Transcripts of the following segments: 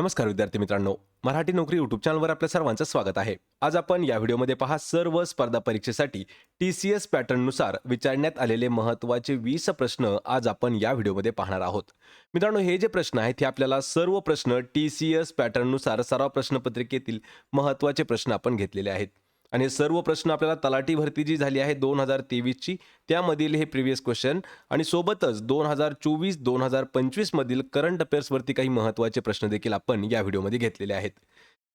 नमस्कार विद्यार्थी मित्रांनो. मराठी नोकरी युट्यूब चॅनलवर आपल्या सर्वांचं स्वागत आहे. आज आपण या व्हिडिओमध्ये पहा सर्व स्पर्धा परीक्षेसाठी टी सी एस पॅटर्ननुसार विचारण्यात आलेले महत्त्वाचे वीस प्रश्न आज आपण या व्हिडिओमध्ये पाहणार आहोत. मित्रांनो हे जे प्रश्न आहेत हे आपल्याला सर्व प्रश्न टी सी एस पॅटर्ननुसार सराव प्रश्नपत्रिकेतील महत्त्वाचे प्रश्न आपण घेतलेले आहेत. आणि सर्व प्रश्न आपल्याला तलाठी भरती जी झाली आहे दोन हजार तेवीसची त्यामधील हे प्रिव्हियस क्वेश्चन आणि सोबतच दोन हजार चोवीस दोन हजार पंचवीसमधील करंट अफेअर्सवरती काही महत्त्वाचे प्रश्न देखील आपण या व्हिडिओमध्ये घेतलेले आहेत.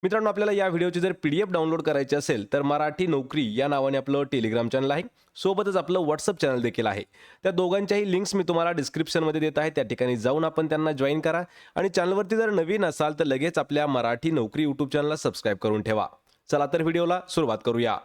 मित्रांनो आपल्याला या व्हिडिओची जर पी डी एफ डाउनलोड करायची असेल तर मराठी नोकरी या नावाने आपलं टेलिग्राम चॅनल आहे. सोबतच आपलं व्हॉट्सअप चॅनल देखील आहे. त्या दोघांच्याही लिंक्स मी तुम्हाला डिस्क्रिप्शनमध्ये देत आहे. त्या ठिकाणी जाऊन आपण त्यांना जॉईन करा. आणि चॅनलवरती जर नवीन असाल तर लगेच आपल्या मराठी नोकरी यूट्यूब चॅनलला सबस्क्राईब करून ठेवा. चला तर व्हिडिओला सुरुवात करूया.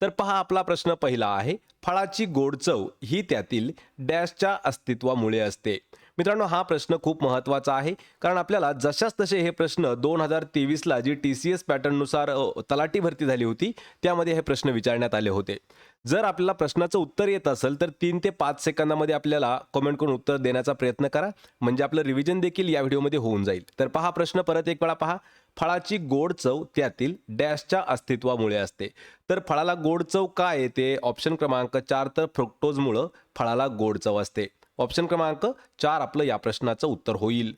तर पहा आपला प्रश्न पहिला आहे फळाची गोड चव ही त्यातील डॅशच्या अस्तित्वामुळे असते. मित्रांनो हा प्रश्न खूप महत्त्वाचा आहे कारण आपल्याला जशाच तसे हे प्रश्न दोन हजार तेवीसला जी टी सी एस पॅटर्ननुसार तलाटी भरती झाली होती त्यामध्ये हे प्रश्न विचारण्यात आले होते. जर आपल्याला प्रश्नाचं उत्तर येत असेल तर तीन ते पाच सेकंदामध्ये आपल्याला कमेंट करून उत्तर देण्याचा प्रयत्न करा. म्हणजे आपलं रिव्हिजन देखील या व्हिडिओमध्ये होऊन जाईल. तर पहा प्रश्न परत एक वेळा पहा. फळाची गोड चव त्यातील डॅशच्या अस्तित्वामुळे असते. तर फळाला गोड चव काय येते? ऑप्शन क्रमांक चार तर फ्रुक्टोजमुळं फळाला गोड चव असते. ऑप्शन क्रमांक चार आपलं या प्रश्नाचं उत्तर होईल.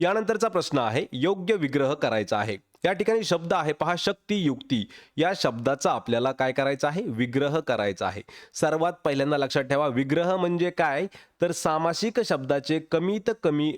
यानंतरचा प्रश्न आहे योग्य विग्रह करायचा आहे. या ठिकाणी शब्द आहे पहा शक्ती युक्ती. या शब्दाचा आपल्याला काय करायचं आहे? विग्रह करायचा आहे. सर्वात पहिल्यांदा लक्षात ठेवा विग्रह म्हणजे काय? तर सामासिक शब्दाचे कमीत कमी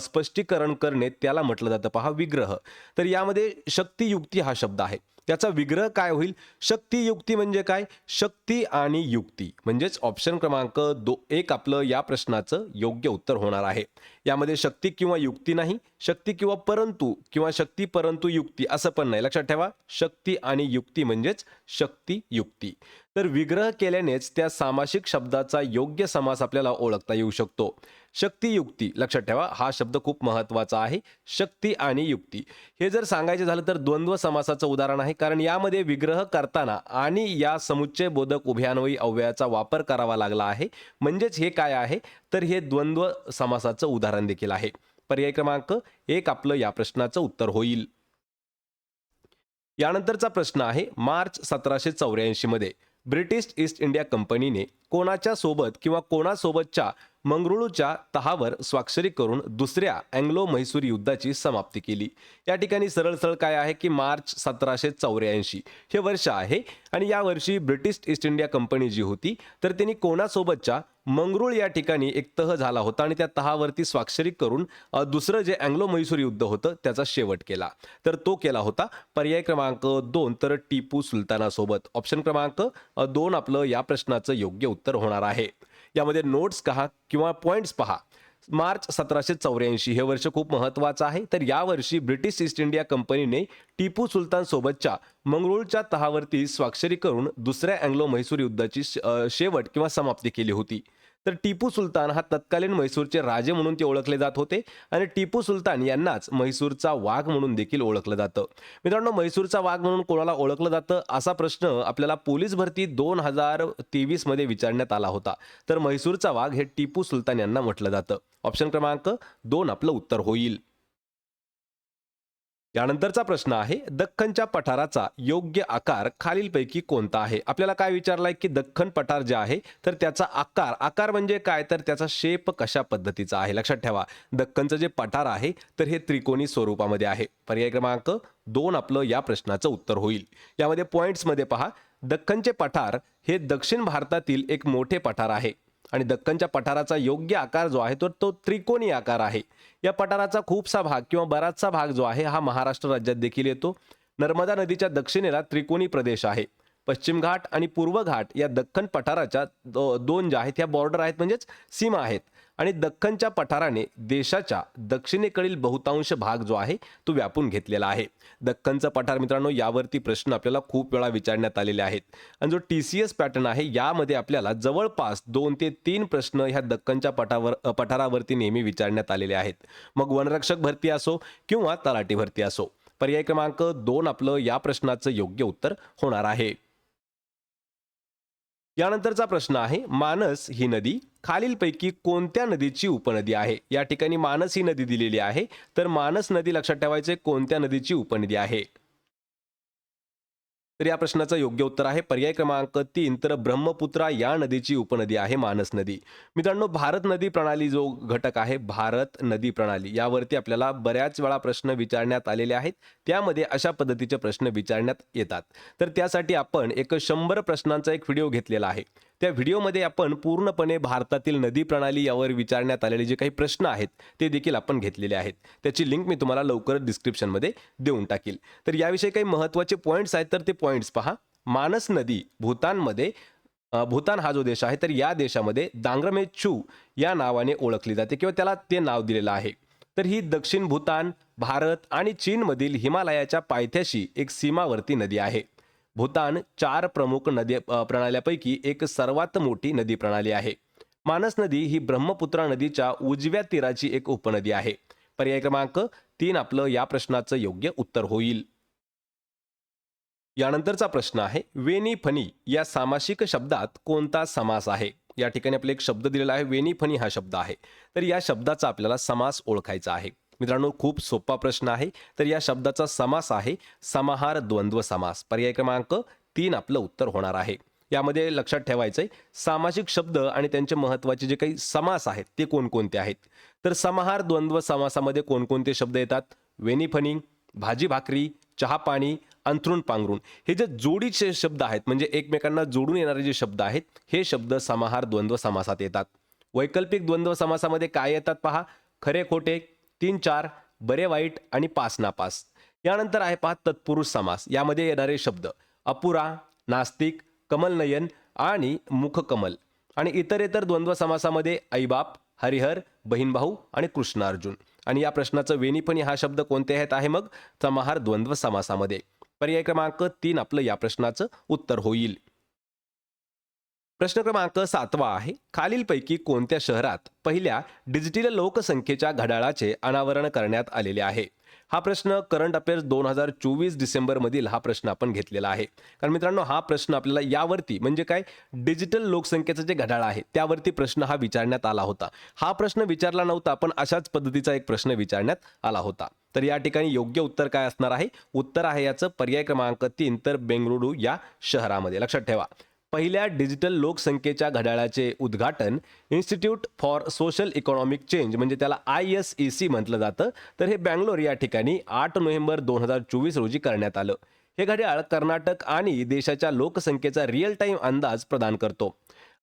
स्पष्टीकरण करणे त्याला म्हटलं जातं पहा विग्रह. तर यामध्ये शक्तियुक्ती हा शब्द आहे. त्याचा विग्रह काय होईल? शक्ती युक्ती म्हणजे काय? शक्ती आणि युक्ती. म्हणजेच ऑप्शन क्रमांक दो एक आपलं या प्रश्नाचं योग्य उत्तर होणार आहे. यामध्ये शक्ती किंवा युक्ती नाही शक्ती किंवा परंतु किंवा शक्ती परंतु युक्ती असं पण नाही. लक्षात ठेवा शक्ती आणि युक्ती म्हणजेच शक्ती युक्ती. तर विग्रह केल्यानेच त्या सामासिक शब्दाचा योग्य समास आपल्याला ओळखता येऊ शकतो. शक्ती युक्ती लक्षात ठेवा हा शब्द खूप महत्त्वाचा आहे. शक्ती आणि युक्ती. हे जर सांगायचे झालं तर द्वंद्व समासाचं उदाहरण आहे. कारण यामध्ये विग्रह करताना आणि या समुच्चय बोधक उभयान्वयी अव्ययाचा वापर करावा लागला आहे. म्हणजेच हे काय आहे? तर हे द्वंद्व समासाचं उदाहरण देखील आहे. पर्याय क्रमांक एक आपलं या प्रश्नाचं उत्तर होईल. यानंतरचा प्रश्न आहे मार्च सतराशे चौऱ्याऐंशी मध्ये ब्रिटिश ईस्ट इंडिया कंपनीने कोणाच्या सोबत किंवा कोणासोबतच्या मंगरुळूच्या तहावर स्वाक्षरी करून दुसऱ्या अँग्लो म्हैसूर युद्धाची समाप्ती केली. या ठिकाणी सरळ सरळ काय आहे की मार्च सतराशे चौऱ्याऐंशी. हे वर्ष आहे आणि या वर्षी ब्रिटिश ईस्ट इंडिया कंपनी जी होती तर त्यांनी कोणासोबतच्या मंगरुळ या ठिकाणी एक तह झाला होता आणि त्या तहावरती स्वाक्षरी करून दुसरं जे अँग्लो म्हैसूर युद्ध होतं त्याचा शेवट केला. तर तो केला होता. पर्याय क्रमांक दोन तर टिपू सुलतानासोबत. ऑप्शन क्रमांक दोन आपलं या प्रश्नाचं योग्य उत्तर होणार आहे. यामध्ये नोट्स पहा किंवा पॉईंट्स पहा. मार्च सतराशे चौऱ्याऐंशी हे वर्ष खूप महत्त्वाचं आहे. तर यावर्षी ब्रिटिश ईस्ट इंडिया कंपनीने टिपू सुलतान सोबतच्या मंगरुळच्या तहावरती स्वाक्षरी करून दुसऱ्या अँग्लो म्हैसूर युद्धाची शेवट किंवा समाप्ती केली होती. तर टिपू सुलतान हा तत्कालीन म्हैसूरचे राजे म्हणून ते ओळखले जात होते आणि टिपू सुलतान यांनाच म्हैसूरचा वाघ म्हणून देखील ओळखलं जातं. मित्रांनो म्हैसूरचा वाघ म्हणून कोणाला ओळखलं जातं असा प्रश्न आपल्याला पोलीस भरती दोन हजार तेवीसमध्ये विचारण्यात आला होता. तर म्हैसूरचा वाघ हे टिपू सुलतान यांना म्हटलं जातं. ऑप्शन क्रमांक दोन आपलं उत्तर होईल. यानंतरचा प्रश्न आहे दख्खनच्या पठाराचा योग्य आकार खालीलपैकी कोणता आहे? आपल्याला काय विचारलाय की दख्खन पठार जे आहे तर त्याचा आकार आकार म्हणजे काय? तर त्याचा शेप कशा पद्धतीचा आहे? लक्षात ठेवा दख्खनचं जे पठार आहे तर हे त्रिकोणी स्वरूपामध्ये आहे. पर्याय क्रमांक दोन आपलं या प्रश्नाचं उत्तर होईल. यामध्ये पॉईंट्समध्ये पहा दख्खनचे पठार हे दक्षिण भारतातील एक मोठे पठार आहे. आणि दक्कनच्या पठाराचा योग्य आकार जो आहे तो तो त्रिकोणी आकार आहे. या पठाराचा खूपसा भाग किंवा बराचसा भाग जो आहे हा महाराष्ट्र राज्यात देखील येतो. नर्मदा नदीच्या दक्षिणेला त्रिकोणी प्रदेश आहे. पश्चिम घाट आणि पूर्व घाट या दख्खन पठाराच्या दो- दोन ज्या आहेत ह्या बॉर्डर आहेत म्हणजेच सीमा आहेत. आणि दख्खनच्या पठाराने देशाच्या दक्षिणेकडील बहुतांश भाग जो आहे तो व्यापून घेतलेला आहे. दख्खनचं पठार मित्रांनो यावरती प्रश्न आपल्याला खूप वेळा विचारण्यात आलेले आहेत. आणि जो टी सी एस पॅटर्न आहे यामध्ये आपल्याला जवळपास दोन ते तीन प्रश्न ह्या दख्खनच्या पठावर पठारावरती नेहमी विचारण्यात आलेले आहेत. मग वनरक्षक भरती असो किंवा तलाठी भरती असो पर्याय क्रमांक दोन आपलं या प्रश्नाचं योग्य उत्तर होणार आहे. यानंतरचा प्रश्न आहे मानस ही नदी खालीलपैकी कोणत्या नदीची उपनदी आहे? या ठिकाणी मानस ही नदी दिलेली आहे. तर मानस नदी लक्षात ठेवायचे कोणत्या नदीची उपनदी आहे? तर या प्रश्नाचं योग्य उत्तर आहे. पर्याय क्रमांक तीन तर ब्रह्मपुत्रा या नदीची उपनदी आहे मानस नदी. मित्रांनो भारत नदी प्रणाली जो घटक आहे भारत नदी प्रणाली यावरती आपल्याला बऱ्याच वेळा प्रश्न विचारण्यात आलेले आहेत. त्यामध्ये अशा पद्धतीचे प्रश्न विचारण्यात येतात. तर त्यासाठी आपण एक शंभर प्रश्नांचा एक व्हिडिओ घेतलेला आहे. त्या व्हिडिओमध्ये आपण पूर्णपणे भारतातील नदी प्रणाली यावर विचारण्यात आलेले जे काही प्रश्न आहेत ते देखील आपण घेतलेले आहेत. त्याची लिंक मी तुम्हाला लवकरच डिस्क्रिप्शनमध्ये देऊन टाकील. तर याविषयी काही महत्त्वाचे पॉईंट्स आहेत तर ते पॉईंट्स पहा. मानस नदी भूतानमध्ये भूतान हा जो देश आहे तर या देशामध्ये दांग्रमे चू या नावाने ओळखली जाते किंवा त्याला ते नाव दिलेलं आहे. तर ही दक्षिण भूतान भारत आणि चीनमधील हिमालयाच्या पायथ्याशी एक सीमावर्ती नदी आहे. भूतान चार प्रमुख नदी प्रणाल्यापैकी एक सर्वात मोठी नदी प्रणाली आहे. मानस नदी ही ब्रह्मपुत्रा नदीच्या उजव्या तीराची एक उपनदी आहे. पर्याय क्रमांक तीन आपलं या प्रश्नाचं योग्य उत्तर होईल. यानंतरचा प्रश्न आहे वेनी फनी या सामासिक शब्दात कोणता समास आहे? या ठिकाणी आपला एक शब्द दिलेला आहे वेनी फनी हा शब्द आहे. तर या शब्दाचा आपल्याला समास ओळखायचा आहे. मित्रांनो खूप सोपा प्रश्न आहे. तर या शब्दाचा समास आहे. समाहार द्वंद्व समास. पर्याय क्रमांक तीन आपलं उत्तर होणार आहे. यामध्ये लक्षात ठेवायचं आहे सामासिक शब्द आणि त्यांचे महत्त्वाचे जे काही समास आहेत ते कोणकोणते आहेत? तर समाहार द्वंद्व समासामध्ये कोणकोणते शब्द येतात? वेनिफनिंग भाजी भाकरी चहा पाणी अंथरूण पांघरूण. हे जे जोडीचे शब्द आहेत म्हणजे एकमेकांना जोडून येणारे जे शब्द आहेत हे शब्द समाहार द्वंद्व समासात येतात. वैकल्पिक द्वंद्व समासामध्ये काय येतात पहा? खरे खोटे तीन चार बरे वाईट आणि पास नापास. यानंतर आहे पहा तत्पुरुष समास. यामध्ये येणारे शब्द अपुरा नास्तिक कमलनयन आणि मुखकमल. आणि इतर इतर द्वंद्व समासामध्ये ऐबाप हरिहर बहीणभाऊ आणि कृष्णार्जुन. आणि या प्रश्नाचं वेणीपणी हा शब्द कोणते आहेत? आहे मग समाहार द्वंद्व समासामध्ये. पर्याय क्रमांक तीन आपलं या प्रश्नाचं उत्तर होईल. प्रश्न क्रमांक सातवा आहे. खालीलपैकी कोणत्या शहरात पहिल्या डिजिटल लोकसंख्येच्या घड्याळाचे अनावरण करण्यात आलेले आहे? हा प्रश्न करंट अफेअर्स दोन हजार चोवीस डिसेंबरमधील हा प्रश्न आपण घेतलेला आहे. कारण मित्रांनो हा प्रश्न आपल्याला यावरती म्हणजे काय? डिजिटल लोकसंख्येचं जे घड्याळ आहे त्यावरती प्रश्न हा विचारण्यात आला होता. हा प्रश्न विचारला नव्हता पण अशाच पद्धतीचा एक प्रश्न विचारण्यात आला होता. तर या ठिकाणी योग्य उत्तर काय असणार आहे? उत्तर आहे याचं पर्याय क्रमांक तीन तर बेंगळुरू या शहरामध्ये. लक्षात ठेवा. पहिल्या डिजिटल लोकसंख्येच्या घड्याळाचे उद्घाटन institute for social economic change म्हणजे त्याला आय एस ई सी म्हटलं जातं तर हे बँगलोर या ठिकाणी आठ नोव्हेंबर दोन हजार चोवीस रोजी करण्यात आलं. हे घड्याळ कर्नाटक आणि देशाच्या लोकसंख्येचा रिअल टाईम अंदाज प्रदान करतो.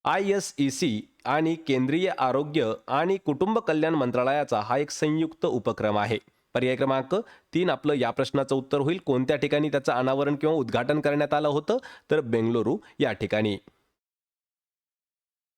आय एस ई सी आणि केंद्रीय आरोग्य आणि कुटुंब कल्याण मंत्रालयाचा हा एक संयुक्त उपक्रम आहे. पर्याय क्रमांक तीन आपलं या प्रश्नाचं उत्तर होईल. कोणत्या ठिकाणी त्याचं अनावरण किंवा उद्घाटन करण्यात आलं होतं? तर बेंगलुरू या ठिकाणी.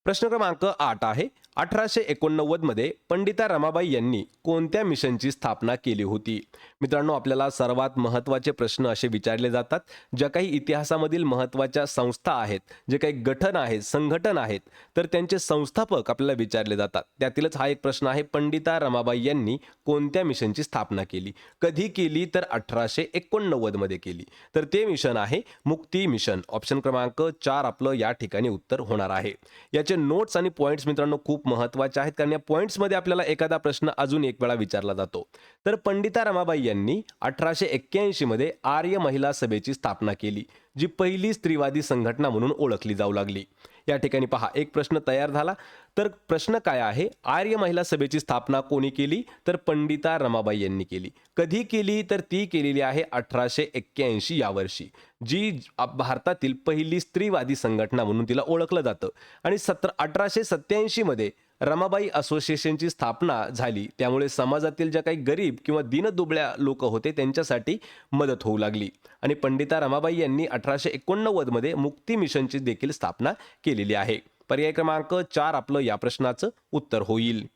प्रश्न क्रमांक आठ आहे. अठराशे एकोणनव्वदमध्ये पंडिता रमाबाई यांनी कोणत्या मिशनची स्थापना केली होती? मित्रांनो आपल्याला सर्वात महत्त्वाचे प्रश्न असे विचारले जातात ज्या काही इतिहासामधील महत्त्वाच्या संस्था आहेत जे काही गठन आहेत संघटन आहेत तर त्यांचे संस्थापक आपल्याला विचारले जातात. त्यातीलच हा एक प्रश्न आहे पंडिता रमाबाई यांनी कोणत्या मिशनची स्थापना केली? कधी केली तर अठराशे एकोणनव्वदमध्ये केली. तर ते मिशन आहे मुक्ती मिशन. ऑप्शन क्रमांक चार आपलं या ठिकाणी उत्तर होणार आहे. याचे नोट्स आणि पॉईंट्स मित्रांनो खूप महत्त्वाचे आहेत कारण या पॉईंट्समध्ये आपल्याला एखादा प्रश्न अजून एक वेळा विचारला जातो. तर पंडिता रमाबाई यांनी अठराशे एक्क्याऐंशी मध्ये आर्य महिला सभेची स्थापना केली जी पहिली स्त्रीवादी संघटना म्हणून ओळखली जाऊ लागली. या ठिकाणी पहा एक प्रश्न तयार झाला. तर प्रश्न काय आहे? आर्य महिला सभेची स्थापना कोणी केली? तर पंडिता रमाबाई यांनी केली. कधी केली? तर ती केलेली आहे अठराशे एक्क्याऐंशी यावर्षी जी आप- भारतातील पहिली स्त्रीवादी संघटना म्हणून तिला ओळखलं जातं. आणि सत्र अठराशे सत्याऐंशीमध्ये रमाबाई असोसिएशनची स्थापना झाली. त्यामुळे समाजातील ज्या काही गरीब किंवा दीनदुबळ्या लोक होते त्यांच्यासाठी मदत होऊ लागली. आणि पंडिता रमाबाई यांनी अठराशे एकोणनव्वदमध्ये मुक्ती मिशनची देखील स्थापना केलेली आहे. पर्याय क्रमांक चार आपलं या प्रश्नाचं उत्तर होईल.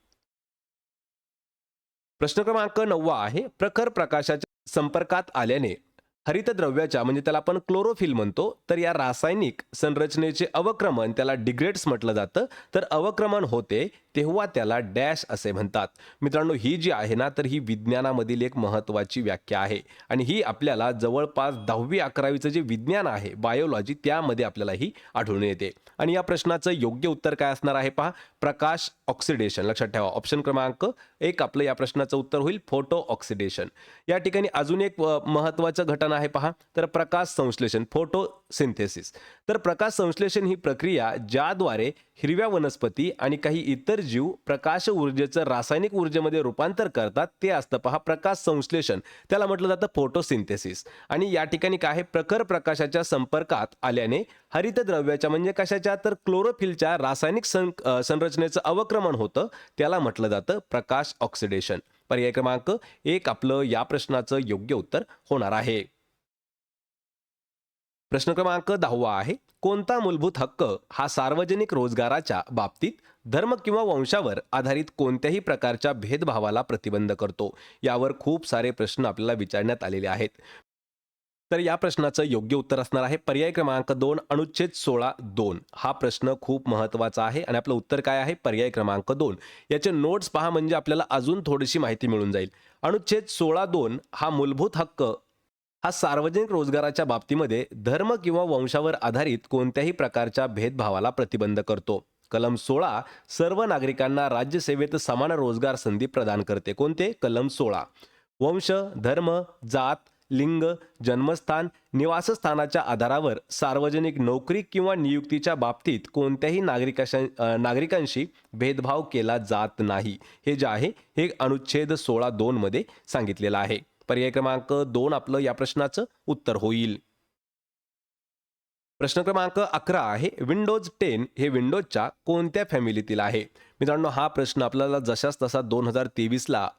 प्रश्न क्रमांक नववा आहे प्रखर प्रकाशाच्या संपर्कात आल्याने हरितद्रव्याच्या म्हणजे त्याला आपण क्लोरोफिल म्हणतो तर या रासायनिक संरचनेचे अवक्रमण त्याला डिग्रेड्स म्हटलं जातं. तर अवक्रमण होते तेव्हा त्याला डॅश असे म्हणतात. मित्रांनो ही जी आहे ना तर ही विज्ञानामधील एक महत्त्वाची व्याख्या आहे. आणि ही आपल्याला जवळपास दहावी अकरावीचं जे विज्ञान आहे बायोलॉजी त्यामध्ये आपल्याला ही आढळून येते. आणि या प्रश्नाचं योग्य उत्तर काय असणार आहे पहा. प्रकाश ऑक्सिडेशन लक्षात ठेवा. ऑप्शन क्रमांक एक आपलं या प्रश्नाचं उत्तर होईल फोटो ऑक्सिडेशन या ठिकाणी अजून एक महत्त्वाचं घटना आहे पहा. तर प्रकाश संश्लेषण फोटो सिंथेसिस तर प्रकाश संश्लेषण ही प्रक्रिया ज्याद्वारे हिरव्या वनस्पती आणि काही इतर जीव प्रकाश ऊर्जेचं रासायनिक ऊर्जेमध्ये रूपांतर करतात ते असतं पहा प्रकाश संश्लेषण. त्याला म्हटलं जातं फोटोसिंथेसिस आणि या ठिकाणी काय आहे? प्रखर प्रकाशाच्या संपर्कात आल्याने हरितद्रव्याच्या म्हणजे कशाच्या? तर क्लोरोफिलच्या रासायनिक सं संरचनेचं अवक्रमण होतं. त्याला म्हटलं जातं प्रकाश ऑक्सिडेशन पर्याय क्रमांक एक आपलं या प्रश्नाचं योग्य उत्तर होणार आहे. प्रश्न क्रमांक दहावा आहे कोणता मूलभूत हक्क हा सार्वजनिक रोजगाराच्या बाबतीत धर्म किंवा वंशावर आधारित कोणत्याही प्रकारच्या भेदभावाला प्रतिबंध करतो? यावर खूप सारे प्रश्न आपल्याला विचारण्यात आलेले आहेत. तर या प्रश्नाचं योग्य उत्तर असणार आहे. पर्याय क्रमांक दोन अनुच्छेद सोळा दोन. हा प्रश्न खूप महत्त्वाचा आहे आणि आपलं उत्तर काय आहे? पर्याय क्रमांक दोन. याचे नोट्स पहा म्हणजे आपल्याला अजून थोडीशी माहिती मिळून जाईल. अनुच्छेद सोळा दोन हा मूलभूत हक्क हा सार्वजनिक रोजगाराच्या बाबतीमध्ये धर्म किंवा वंशावर आधारित कोणत्याही प्रकारच्या भेदभावाला प्रतिबंध करतो. कलम सोळा सर्व नागरिकांना राज्यसेवेत समान रोजगार संधी प्रदान करते. कोणते? कलम सोळा. वंश धर्म जात लिंग जन्मस्थान निवासस्थानाच्या आधारावर सार्वजनिक नोकरी किंवा नियुक्तीच्या बाबतीत कोणत्याही नागरिकाशा नागरिकांशी भेदभाव केला जात नाही. हे जे आहे हे अनुच्छेद सोळा दोनमध्ये सांगितलेलं आहे. पर्याय क्रमांक दोन आपलं या प्रश्नाचं उत्तर होईल. प्रश्न क्रमांक अकरा आहे विंडोज टेन हे विंडोजच्या कोणत्या फॅमिलीतील आहे? मित्रांनो हा प्रश्न आपल्याला जशाच तसा दोन हजार तेवीसला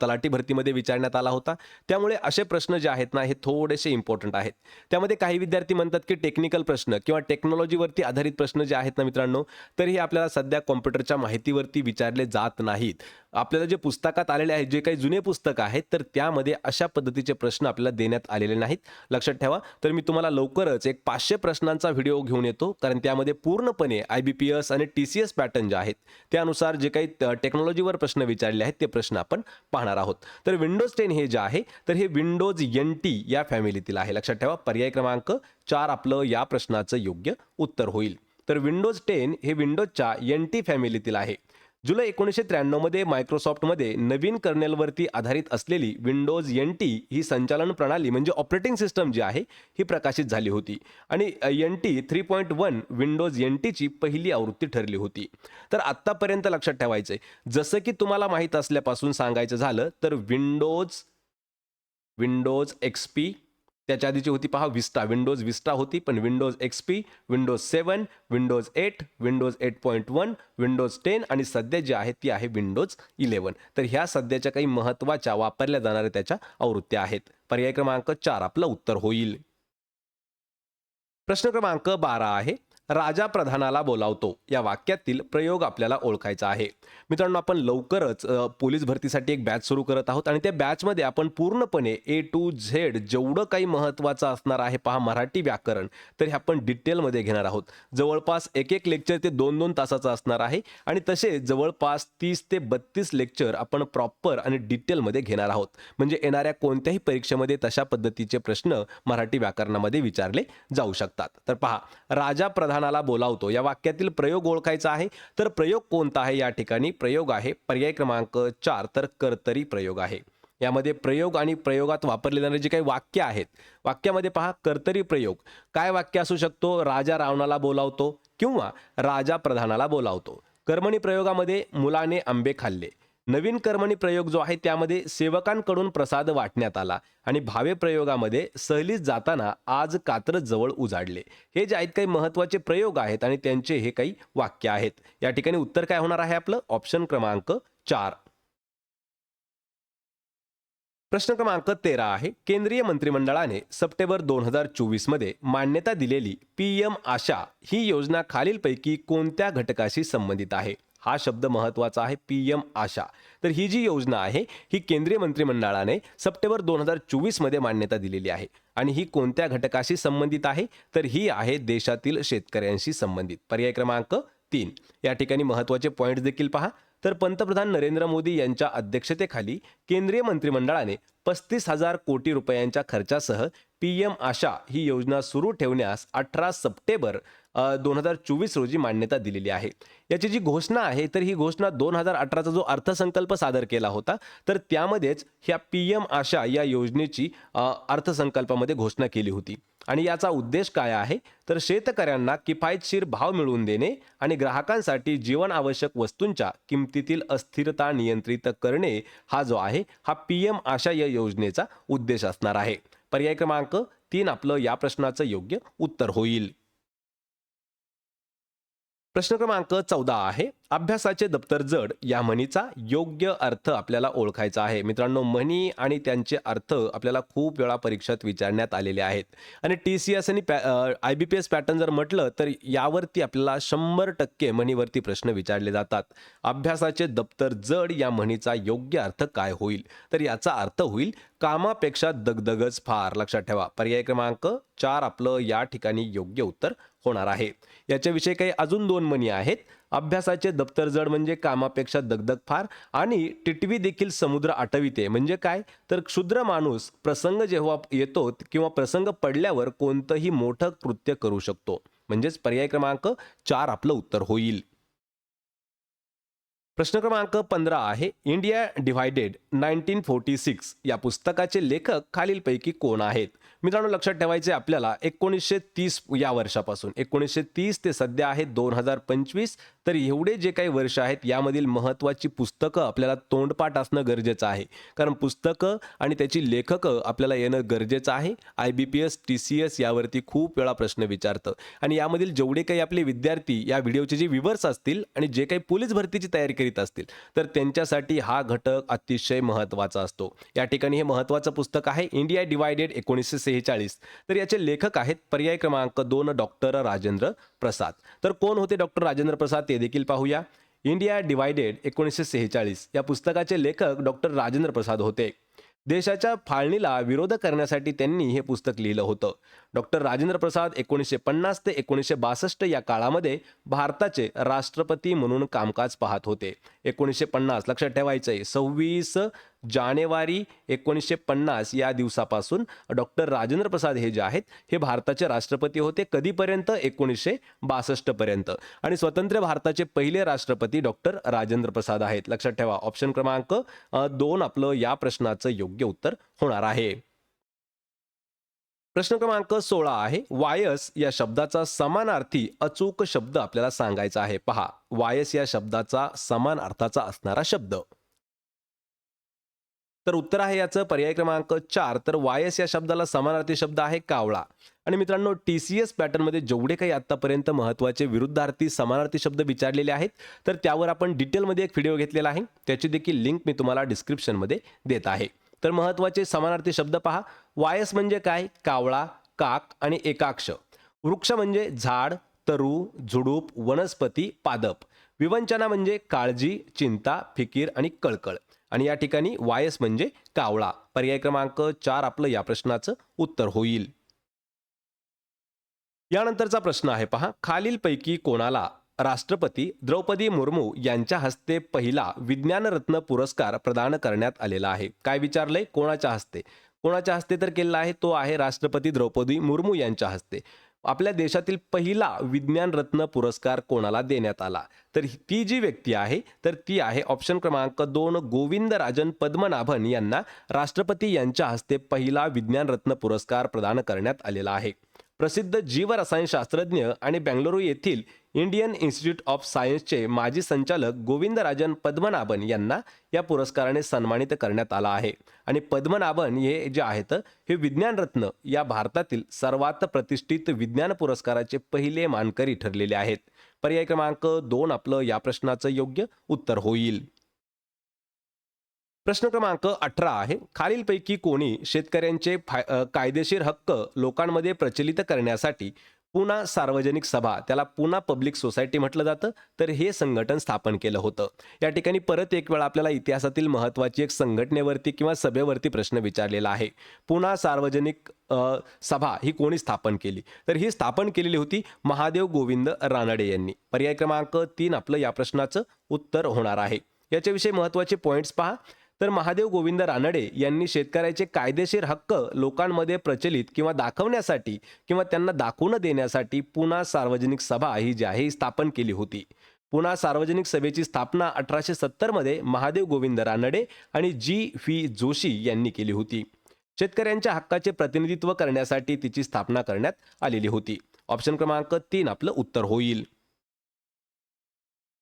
तलाठी भरतीमध्ये विचारण्यात आला होता. त्यामुळे असे प्रश्न जे आहेत ना हे थोडेसे इम्पॉर्टंट आहेत. त्यामध्ये काही विद्यार्थी म्हणतात की टेक्निकल प्रश्न किंवा टेक्नॉलॉजीवरती आधारित प्रश्न जे आहेत ना मित्रांनो तर हे आपल्याला सध्या कॉम्प्युटरच्या माहितीवरती विचारले जात नाहीत. आपल्याला जे पुस्तकात आलेले आहेत जे काही जुने पुस्तक आहेत तर त्यामध्ये अशा पद्धतीचे प्रश्न आपल्याला देण्यात आलेले नाहीत. लक्षात ठेवा तर मी तुम्हाला लवकरच एक पाचशे प्रश्नांचा व्हिडिओ घेऊन येतो कारण त्यामध्ये पूर्णपणे आय बी पी एस आणि टी सी एस पॅटर्न जे आहेत त्यानुसार जे काही टेक्नॉलॉजीवर प्रश्न विचारले आहेत ते प्रश्न आपण पाहणार आहोत. तर विंडोज टेन हे जे आहे तर हे विंडोज एन टी या फॅमिलीतील आहे. लक्षात ठेवा पर्याय क्रमांक चार आपलं या प्रश्नाचं योग्य उत्तर होईल. तर विंडोज टेन हे विंडोजच्या एन टी फॅमिलीतील आहे. जुलै एकोणीसशे त्र्याण्णवमध्ये मायक्रोसॉफ्टमध्ये नवीन कर्नेलवरती आधारित असलेली विंडोज एन टी ही संचालन प्रणाली म्हणजे ऑपरेटिंग सिस्टम जी आहे ही प्रकाशित झाली होती. आणि N T three point one Windows N टीची पहिली आवृत्ती ठरली होती. तर आत्तापर्यंत लक्षात ठेवायचं आहे जसं की तुम्हाला माहीत असल्यापासून सांगायचं झालं तर विंडोज विंडोज एक्स पी त्याच्या आधीची होती पहा विस्टा विंडोज विस्टा होती पण Windows X P Windows seven Windows eight Windows eight point one Windows ten आणि सध्या जी आहे ती आहे विंडोज इलेवन तर ह्या सध्याच्या काही महत्त्वाच्या वापरल्या जाणाऱ्या त्याच्या आवृत्त्या आहेत. पर्याय क्रमांक चार आपलं उत्तर होईल. प्रश्न क्रमांक बारा आहे. राजा प्रधानाला बोलावतो. या वाक्यातील प्रयोग आपल्याला ओळखायचा आहे. मित्रांनो आपण लवकरच पोलीस भरतीसाठी एक बॅच सुरू करत आहोत आणि त्या बॅचमध्ये आपण पूर्णपणे ए टू झेड जेवढं काही महत्त्वाचं असणार आहे पहा मराठी व्याकरण तर हे आपण डिटेलमध्ये घेणार आहोत. जवळपास एक एक लेक्चर ते दोन दोन तासाचं असणार आहे आणि तसे जवळपास तीस ते बत्तीस लेक्चर आपण प्रॉपर आणि डिटेलमध्ये घेणार आहोत. म्हणजे येणाऱ्या कोणत्याही परीक्षेमध्ये तशा पद्धतीचे प्रश्न मराठी व्याकरणामध्ये विचारले जाऊ शकतात. तर पहा राजा प्रधान समाधानाला बोलावतो. या वाक्यातील प्रयोग ओळखायचा आहे. तर प्रयोग कोणता आहे? या ठिकाणी प्रयोग आहे पर्याय क्रमांक चार तर कर्तरी प्रयोग आहे. यामध्ये प्रयोग आणि प्रयोगात वापरले जाणारे जे काही वाक्य आहेत वाक्यामध्ये पहा कर्तरी प्रयोग. काय वाक्य असू शकतो? राजा रावणाला बोलावतो किंवा राजा प्रधानाला बोलावतो. कर्मणी प्रयोगामध्ये मुलाने आंबे खाल्ले. नवीन कर्मणी प्रयोग जो आहे त्यामध्ये सेवकांकडून प्रसाद वाटण्यात आला आणि भावे प्रयोगामध्ये सहलीत जाताना आज कात्र जवळ उजाडले. हे जे आहेत काही महत्त्वाचे प्रयोग आहेत आणि त्यांचे हे काही वाक्य आहेत. या ठिकाणी उत्तर काय होणार आहे आपलं? ऑप्शन क्रमांक चार. प्रश्न क्रमांक तेरा आहे. केंद्रीय मंत्रिमंडळाने सप्टेंबर दोन हजार चोवीसमध्ये मान्यता दिलेली पी एम आशा ही योजना खालीलपैकी कोणत्या घटकाशी संबंधित आहे? हा शब्द महत्त्वाचा आहे पी एम आशा. तर ही जी योजना आहे ही केंद्रीय मंत्रिमंडळाने सप्टेंबर दोन हजार चोवीसमध्ये मान्यता दिलेली आहे. आणि ही कोणत्या घटकाशी संबंधित आहे? तर ही आहे देशातील शेतकऱ्यांशी संबंधित. पर्याय क्रमांक तीन. या ठिकाणी महत्त्वाचे पॉईंट्स देखील पहा. तर पंतप्रधान नरेंद्र मोदी यांच्या अध्यक्षतेखाली केंद्रीय मंत्रिमंडळाने पस्तीस हजार कोटी रुपयांच्या खर्चासह पी एम आशा ही योजना सुरू ठेवण्यास अठरा सप्टेंबर दोन हजार चोवीस रोजी मान्यता दिलेली आहे. याची जी घोषणा आहे तर ही घोषणा दोन हजार अठराचा जो अर्थसंकल्प सादर केला होता तर त्यामध्येच ह्या पी एम आशा या योजनेची अर्थसंकल्पामध्ये घोषणा केली होती. आणि याचा उद्देश काय आहे? तर शेतकऱ्यांना किफायतशीर भाव मिळवून देणे आणि ग्राहकांसाठी जीवन आवश्यक वस्तूंच्या किमतीतील अस्थिरता नियंत्रित करणे हा जो आहे हा पी एम आशा या योजनेचा उद्देश असणार आहे. पर्याय क्रमांक तीन आपलं या प्रश्नाचं योग्य उत्तर होईल. प्रश्न क्रमांक चौदा आहे. अभ्यासाचे दप्तर जड या म्हणीचा योग्य अर्थ आपल्याला ओळखायचा आहे. मित्रांनो म्हणी आणि त्यांचे अर्थ आपल्याला खूप वेळा परीक्षेत विचारण्यात आलेले आहेत. आणि टी सी एस आणि I B P S pattern जर म्हटलं तर यावरती आपल्याला शंभर टक्के म्हणीवरती प्रश्न विचारले जातात. अभ्यासाचे दप्तर जड या म्हणीचा योग्य अर्थ काय होईल? तर याचा अर्थ होईल कामापेक्षा दगदगच फार. लक्षात ठेवा. पर्याय क्रमांक चार आपलं या ठिकाणी योग्य उत्तर होणार आहे. याच्याविषयी काही अजून दोन म्हणी आहेत. अभ्यासाचे दप्तर जड म्हणजे कामापेक्षा दगदग फार आणि टिटवी देखील समुद्र आटविते म्हणजे काय? तर क्षुद्र माणूस प्रसंग जेव्हा येतो किंवा प्रसंग पडल्यावर कोणतंही मोठं कृत्य करू शकतो. म्हणजेच पर्याय क्रमांक चार आपलं उत्तर होईल. प्रश्न क्रमांक पंधरा आहे India divided nineteen forty six या पुस्तकाचे लेखक खालीलपैकी कोण आहेत? मित्रांनो लक्षात ठेवायचे आपल्याला एकोणीसशे तीस या वर्षापासून. एकोणीसशे तीस ते सध्या आहे दोन हजार पंचवीस तर एवढे जे काही वर्ष आहेत यामधील महत्त्वाची पुस्तकं आपल्याला तोंडपाठ असणं गरजेचं आहे. कारण पुस्तकं आणि त्याची लेखकं आपल्याला येणं गरजेचं आहे. I B P S T C S यावरती खूप वेळा प्रश्न विचारतं. आणि यामधील जेवढे काही आपले विद्यार्थी या व्हिडिओचे जे विवर्स असतील आणि जे काही पोलीस भरतीची तयारी करीत असतील. तर त्यांच्यासाठी हा घटक अतिशय महत्त्वाचा असतो. या ठिकाणी हे महत्त्वाचं पुस्तक आहे इंडिया डिवायडेड एकोणीसशे सेहेचाळीस. तर याचे लेखक आहेत पर्याय क्रमांक दोन डॉक्टर राजेंद्र प्रसाद. तर कोण होते डॉक्टर राजेंद्र प्रसाद ते देखील पाहूया. इंडिया डिवायडेड एकोणीसशे सेहेचाळीस. या पुस्तकाचे लेखक डॉक्टर राजेंद्र प्रसाद होते. देशाच्या फाळणीला विरोध करण्यासाठी त्यांनी हे पुस्तक लिहिलं होतं. डॉक्टर राजेंद्र प्रसाद एकोणीसशे पन्नास ते एकोणीसशे बासष्ट या काळामध्ये भारताचे राष्ट्रपती म्हणून कामकाज पाहत होते. एकोणीसशे पन्नास लक्षात ठेवायचं आहे. सव्वीस जानेवारी एकोणीसशे पन्नास या दिवसापासून डॉक्टर राजेंद्र प्रसाद हे जे आहेत हे भारताचे राष्ट्रपती होते कधीपर्यंत? एकोणीसशे बासष्टपर्यंत आणि स्वतंत्र भारताचे पहिले राष्ट्रपती डॉक्टर राजेंद्र प्रसाद आहेत. लक्षात ठेवा ऑप्शन क्रमांक दोन आपलं या प्रश्नाचं योग्य उत्तर होणार आहे. प्रश्न क्रमांक सोळा आहे. वायस या शब्दाचा समानार्थी अचूक शब्द आपल्याला सांगायचा आहे. पहा वायस या शब्दाचा समान अर्थाचा असणारा शब्द. तर उत्तर आहे याचं पर्याय क्रमांक चार. तर वायस या शब्दाला समानार्थी शब्द आहे कावळा. आणि मित्रांनो टी सी एस पॅटर्नमध्ये जेवढे काही आतापर्यंत महत्त्वाचे विरुद्धार्थी समानार्थी शब्द विचारलेले आहेत तर त्यावर आपण डिटेलमध्ये एक व्हिडिओ घेतलेला आहे. त्याची देखील लिंक मी तुम्हाला डिस्क्रिप्शनमध्ये देत आहे. तर महत्त्वाचे समानार्थी शब्द पहा. वायस म्हणजे काय? कावळा काक आणि एकाक्ष. वृक्ष म्हणजे झाड तरु झुडूप वनस्पती पादप. विवंचना म्हणजे काळजी चिंता फिकीर आणि कळकळ. आणि या ठिकाणी वायस म्हणजे कावळा. पर्याय क्रमांक चार आपलं या प्रश्नाचं उत्तर होईल. यानंतरचा प्रश्न आहे पहा. खालीलपैकी कोणाला राष्ट्रपती द्रौपदी मुर्मू यांच्या हस्ते पहिला विज्ञानरत्न पुरस्कार प्रदान करण्यात आलेला आहे. काय विचारलंय? कोणाच्या हस्ते? कोणाच्या हस्ते तर केलेला आहे? तो आहे राष्ट्रपती द्रौपदी मुर्मू यांच्या हस्ते. आपल्या देशातील पहिला विज्ञान रत्न पुरस्कार कोणाला देण्यात आला? तर ती जी व्यक्ती आहे तर ती आहे ऑप्शन क्रमांक दोन गोविंद राजन पद्मनाभन यांना राष्ट्रपती यांच्या हस्ते पहिला विज्ञान रत्न पुरस्कार प्रदान करण्यात आलेला आहे. प्रसिद्ध जीवरसायनशास्त्रज्ञ आणि बेंगलुरू येथील इंडियन इन्स्टिट्यूट ऑफ सायन्सचे माजी संचालक गोविंदराजन पद्मनाभन यांना या पुरस्काराने सन्मानित करण्यात आला आहे. आणि पद्मनाभन हे जे आहेत हे विज्ञान रत्न या भारतातील सर्वात प्रतिष्ठित विज्ञान पुरस्काराचे पहिले मानकरी ठरलेले आहेत. पर्याय क्रमांक दोन आपलं या प्रश्नाचं योग्य उत्तर होईल. प्रश्न क्रमांक अठरा आहे. खालीलपैकी कोणी शेतकऱ्यांचे फाय कायदेशीर हक्क लोकांमध्ये प्रचलित करण्यासाठी पुन्हा सार्वजनिक सभा त्याला पुन्हा पब्लिक सोसायटी म्हटलं जातं. तर हे संघटन स्थापन केलं होतं. या ठिकाणी परत एक वेळा आपल्याला इतिहासातील महत्त्वाची एक संघटनेवरती किंवा सभेवरती प्रश्न विचारलेला आहे. पुन्हा सार्वजनिक सभा ही कोणी स्थापन केली? तर ही स्थापन केलेली होती महादेव गोविंद रानडे यांनी. पर्याय क्रमांक तीन आपलं या प्रश्नाचं उत्तर होणार आहे. याच्याविषयी महत्त्वाचे पॉईंट्स पहा. तर महादेव गोविंद रानडे यांनी शेतकऱ्याचे कायदेशीर हक्क लोकांमध्ये प्रचलित किंवा दाखवण्यासाठी किंवा त्यांना दाखवून देण्यासाठी पुन्हा सार्वजनिक सभा ही जी आहे ही स्थापन केली होती. पुन्हा सार्वजनिक सभेची स्थापना अठराशे सत्तरमध्ये महादेव गोविंद रानडे आणि जी व्ही जोशी यांनी केली होती. शेतकऱ्यांच्या हक्काचे प्रतिनिधित्व करण्यासाठी तिची स्थापना करण्यात आलेली होती. ऑप्शन क्रमांक तीन आपलं उत्तर होईल.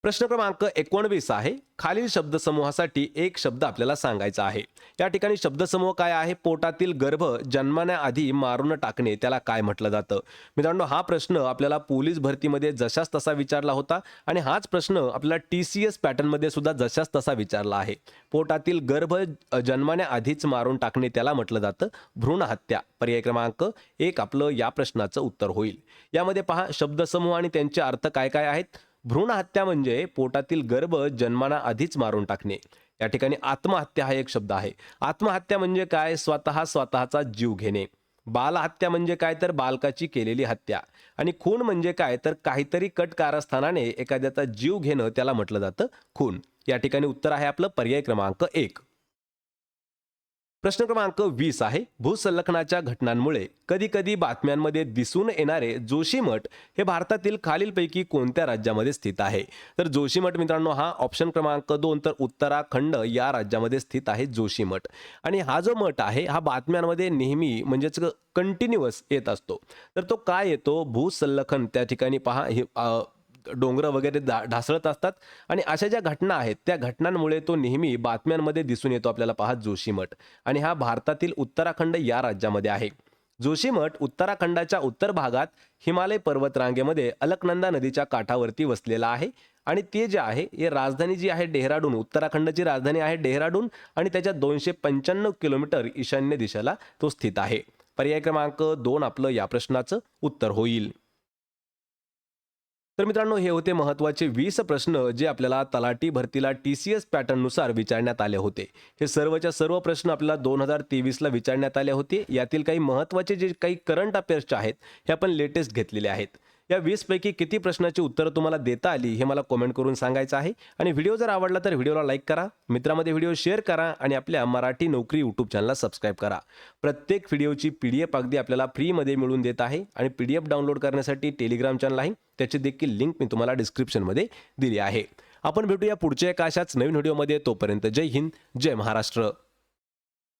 प्रश्न क्रमांक एकोणवीस आहे. खालील शब्दसमूहासाठी एक शब्द आपल्याला सांगायचा आहे. या ठिकाणी शब्दसमूह काय आहे? पोटातील गर्भ जन्मण्याआधी मारून टाकणे त्याला काय म्हटलं जातं? मित्रांनो हा प्रश्न आपल्याला पोलीस भरतीमध्ये जशाच तसा विचारला होता आणि हाच प्रश्न आपल्याला टी सी एस पॅटर्नमध्ये सुद्धा जशाच तसा विचारला आहे. पोटातील गर्भ अ, जन्मण्याआधीच मारून टाकणे त्याला म्हटलं जातं भ्रूण हत्या पर्याय क्रमांक एक आपलं या प्रश्नाचं उत्तर होईल. यामध्ये पहा शब्दसमूह आणि त्यांचे अर्थ काय काय आहेत? भ्रूण हत्या म्हणजे पोटातील गर्भ जन्माना आधीच मारून टाकणे. या ठिकाणी आत्महत्या हा एक शब्द आहे. आत्महत्या म्हणजे काय? स्वतः स्वतःचा जीव घेणे. बालहत्या म्हणजे काय? तर बालकाची केलेली हत्या. आणि खून म्हणजे काय? तर काहीतरी कट कारस्थानाने एखाद्याचा जीव घेणं त्याला म्हटलं जातं खून. या ठिकाणी उत्तर आहे आपलं पर्याय क्रमांक एक. प्रश्न क्रमांक वीस आहे. भूसंलग्नाच्या घटनांमुळे कधी कधी बातम्यांमध्ये दिसून येणारे जोशीमठ हे भारतातील खालीलपैकी कोणत्या राज्यामध्ये स्थित आहे? तर जोशीमठ मित्रांनो हा ऑप्शन क्रमांक दोन तर उत्तराखंड या राज्यामध्ये स्थित आहे जोशीमठ आणि हा जो मठ आहे हा बातम्यांमध्ये नेहमी म्हणजेच कंटिन्युअस येत असतो. तर तो काय येतो? भूसंलखन त्या ठिकाणी पहा. हे डोंगरं वगैरे धा ढासळत असतात आणि अशा ज्या घटना आहेत त्या घटनांमुळे तो नेहमी बातम्यांमध्ये दिसून येतो आपल्याला पहा जोशीमठ आणि हा भारतातील उत्तराखंड या राज्यामध्ये आहे. जोशीमठ उत्तराखंडाच्या उत्तर भागात हिमालय पर्वतरांगेमध्ये अलकनंदा नदीच्या काठावरती वसलेला आहे. आणि ते जे आहे हे राजधानी जी आहे डेहराडून उत्तराखंडची राजधानी आहे डेहराडून आणि त्याच्या दोनशे पंच्याण्णव किलोमीटर ईशान्य दिशेला तो स्थित आहे. पर्याय क्रमांक दोन आपलं या प्रश्नाचं उत्तर होईल. तर मित्रांनो हे होते महत्त्वाचे वीस प्रश्न जे आपल्याला तलाठी भरतीला टी सी एस पॅटर्ननुसार विचारण्यात आले होते. हे सर्वच्या सर्व प्रश्न आपल्याला दोन हजार तेवीसला विचारण्यात आले होते. यातील काही महत्त्वाचे जे काही करंट अफेअर्सचे आहेत हे आपण लेटेस्ट घेतलेले आहेत. या वीसपैकी किती प्रश्नाची उत्तरं तुम्हाला देता आली हे मला कमेंट करून सांगायचं आहे. आणि व्हिडिओ जर आवडला तर व्हिडिओला लाईक करा मित्रामध्ये व्हिडिओ शेअर करा आणि आपल्या मराठी नोकरी यूट्यूब चॅनलला सबस्क्राईब करा. प्रत्येक व्हिडिओची पी डी एफ अगदी आपल्याला फ्रीमध्ये मिळून देत आहे आणि पी डी एफ डाउनलोड करण्यासाठी टेलिग्राम चॅनल आहे त्याची देखील लिंक मी तुम्हाला डिस्क्रिप्शनमध्ये दिली आहे. आपण भेटूया पुढच्या एका अशाच नवीन व्हिडिओमध्ये तोपर्यंत जय हिंद जय महाराष्ट्र.